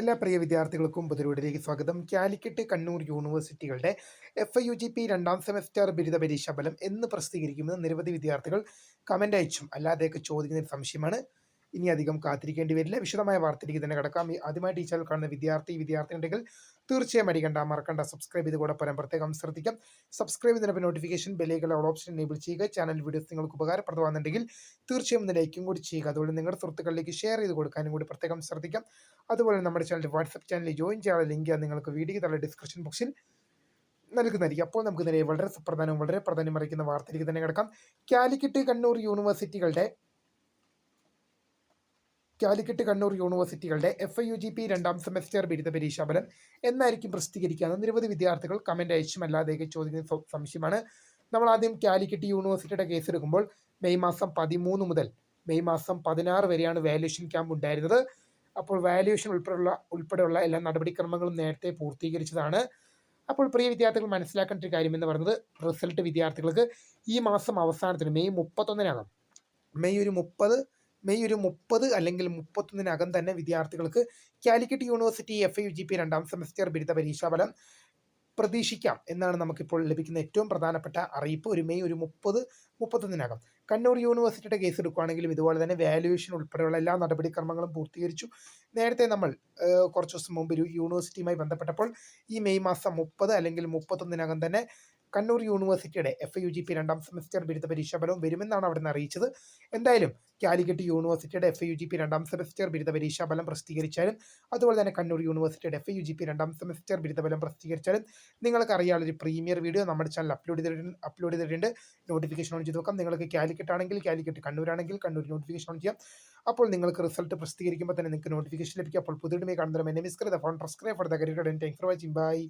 എല്ലാ പ്രിയ വിദ്യാർത്ഥികൾക്കും പുതിരൂടിലേക്ക് സ്വാഗതം. Calicut Kannur യൂണിവേഴ്സിറ്റികളുടെ F I U G P രണ്ടാം സെമസ്റ്റർ ബിരുദ പരീക്ഷാ ഫലം എന്ന് പ്രസിദ്ധീകരിക്കുമെന്ന് നിരവധി വിദ്യാർത്ഥികൾ കമന്റ് അയച്ചും. അല്ലാതെയൊക്കെ ചോദിക്കുന്ന ഒരു സംശയമാണ്. ഇനി അധികം കാത്തിരിക്കേണ്ടി വരില്ല. വിശദമായ വാർത്തയിലേക്ക് തന്നെ കിടക്കാം. ആദ്യമായി ഈ ചാനൽ കാണുന്ന വിദ്യാർത്ഥി വിദ്യാർത്ഥി ഉണ്ടെങ്കിൽ തീർച്ചയായും അടിക്കണ്ട മറക്കണ്ട. സബ്സ്ക്രൈബ് ചെയ്ത് കൂടെ പറയാൻ പ്രത്യേകം ശ്രദ്ധിക്കാം. സബ്സ്ക്രൈബ് ചെയ്തതിനൊപ്പം നോട്ടിഫിക്കേഷൻ ബെല്ലേക്കുള്ള ഓൾ ഓപ്ഷൻ എനേബിൾ ചെയ്യുക. ചാനൽ വീഡിയോസ് നിങ്ങൾക്ക് ഉപകാരപ്രദമാകുന്നുണ്ടെങ്കിൽ തീർച്ചയായും ഒന്ന് ലൈക്കും കൂടി ചെയ്യുക. അതുപോലെ നിങ്ങളുടെ സുഹൃത്തുക്കളിലേക്ക് ഷെയർ ചെയ്ത് കൊടുക്കാനും കൂടി പ്രത്യേകം ശ്രദ്ധിക്കാം. അതുപോലെ നമ്മുടെ ചാനൽ വാട്സപ്പ് ചാനലിൽ ജോയിൻ ചെയ്യാനുള്ള ലിങ്ക് നിങ്ങൾക്ക് വീഡിയോ തള്ള ഡിസ്ക്രിപ്ഷൻ ബോക്സിൽ നൽകുന്നതായിരിക്കും. അപ്പോൾ നമുക്ക് നേരെ വളരെ സുപ്രധാനവും വളരെ പ്രാധാന്യം അറിയിക്കുന്ന വാർത്തയിലേക്ക് തന്നെ കിടക്കാം. കാലിക്കറ്റ് കണ്ണൂർ യൂണിവേഴ്സിറ്റികളുടെ Calicut Kannur യൂണിവേഴ്സിറ്റികളുടെ F I U G P രണ്ടാം സെമസ്റ്റർ ബിരുദ പരീക്ഷാഫലം എന്നായിരിക്കും പ്രസിദ്ധീകരിക്കുക നിരവധി വിദ്യാർത്ഥികൾ കമന്റ് അയച്ചും അല്ലാതെയൊക്കെ ചോദിക്കുന്ന സംശയമാണ്. നമ്മൾ ആദ്യം കാലിക്കറ്റ് യൂണിവേഴ്സിറ്റിയുടെ കേസ് എടുക്കുമ്പോൾ മെയ് മാസം പതിമൂന്ന് മുതൽ മെയ് മാസം പതിനാറ് വരെയാണ് വാല്യുവേഷൻ ക്യാമ്പ് ഉണ്ടായിരുന്നത്. അപ്പോൾ വാല്യുവേഷൻ ഉൾപ്പെടെയുള്ള ഉൾപ്പെടെയുള്ള എല്ലാ നടപടിക്രമങ്ങളും നേരത്തെ പൂർത്തീകരിച്ചതാണ്. അപ്പോൾ പ്രിയ വിദ്യാർത്ഥികൾ മനസ്സിലാക്കേണ്ട ഒരു കാര്യം എന്ന് പറയുന്നത് റിസൾട്ട് വിദ്യാർത്ഥികൾക്ക് ഈ മാസം അവസാനത്തിന് മെയ് മുപ്പത്തൊന്നിനകം മെയ് ഒരു മുപ്പത് മെയ് ഒരു മുപ്പത് അല്ലെങ്കിൽ മുപ്പത്തൊന്നിനകം തന്നെ വിദ്യാർത്ഥികൾക്ക് Calicut university F U G P രണ്ടാം സെമസ്റ്റർ ബിരുദ പരീക്ഷാഫലം പ്രതീക്ഷിക്കാം എന്നാണ് നമുക്കിപ്പോൾ ലഭിക്കുന്ന ഏറ്റവും പ്രധാനപ്പെട്ട അറിയിപ്പ്. ഒരു മെയ് ഒരു മുപ്പത് മുപ്പത്തൊന്നിനകം. കണ്ണൂർ യൂണിവേഴ്സിറ്റിയുടെ കേസ് എടുക്കുകയാണെങ്കിലും ഇതുപോലെ തന്നെ വാല്യുവേഷൻ ഉൾപ്പെടെയുള്ള എല്ലാ നടപടിക്രമങ്ങളും പൂർത്തീകരിച്ചു. നേരത്തെ നമ്മൾ കുറച്ച് ദിവസം മുമ്പ് ഒരു യൂണിവേഴ്സിറ്റിയുമായി ബന്ധപ്പെട്ടപ്പോൾ ഈ മെയ് മാസം മുപ്പത് അല്ലെങ്കിൽ മുപ്പത്തൊന്നിനകം തന്നെ കണ്ണൂർ യൂണിവേഴ്സിറ്റിയുടെ എഫ് യു ജി പി രണ്ടാം സെമസ്റ്റർ ബിരുദ പരീക്ഷാ ഫലവും വരുമെന്നാണ് അവിടെ നിന്ന് അറിയിച്ചത്. എന്തായാലും കാലിക്കറ്റ് യൂണിവേഴ്സിറ്റിയുടെ എഫ് യു ജി പി രണ്ടാം സെമസ്റ്റർ ബിരുദ പരീക്ഷാ ഫലം പ്രസിദ്ധീകരിച്ചാലും അതുപോലെ തന്നെ കണ്ണൂർ യൂണിവേഴ്സിറ്റിയുടെ എഫ് യു ജി പി രണ്ടാം സെമസ്റ്റർ ബിരുദ ഫലം പ്രസിദ്ധീകരിച്ചാലും നിങ്ങൾക്ക് അറിയാനുള്ള ഒരു പ്രീമിയർ വീഡിയോ നമ്മുടെ ചാനൽ അപ്ലോഡ് ചെയ്തിട്ടുണ്ട് അപ്ലോഡ് ചെയ്തിട്ടുണ്ട്. നോട്ടിഫിക്കേഷൻ ഓൺ ചെയ്ത് നോക്കാം നിങ്ങൾക്ക് കാലിക്കറ്റ് ആണെങ്കിൽ കാലിക്കറ്റ് കണ്ണൂരാണെങ്കിൽ കണ്ണൂർ നോട്ടിഫിക്കേഷൻ ഓൺ ചെയ്യാം. അപ്പോൾ നിങ്ങൾക്ക് റിസൾട്ട് പ്രസിദ്ധീകരിക്കുമ്പോൾ തന്നെ നിങ്ങൾക്ക് നോട്ടിഫിക്കേഷൻ ലഭിക്കും. അപ്പോൾ പുതിയ കാണുന്ന the phone prescribe for the career thanks for watching bye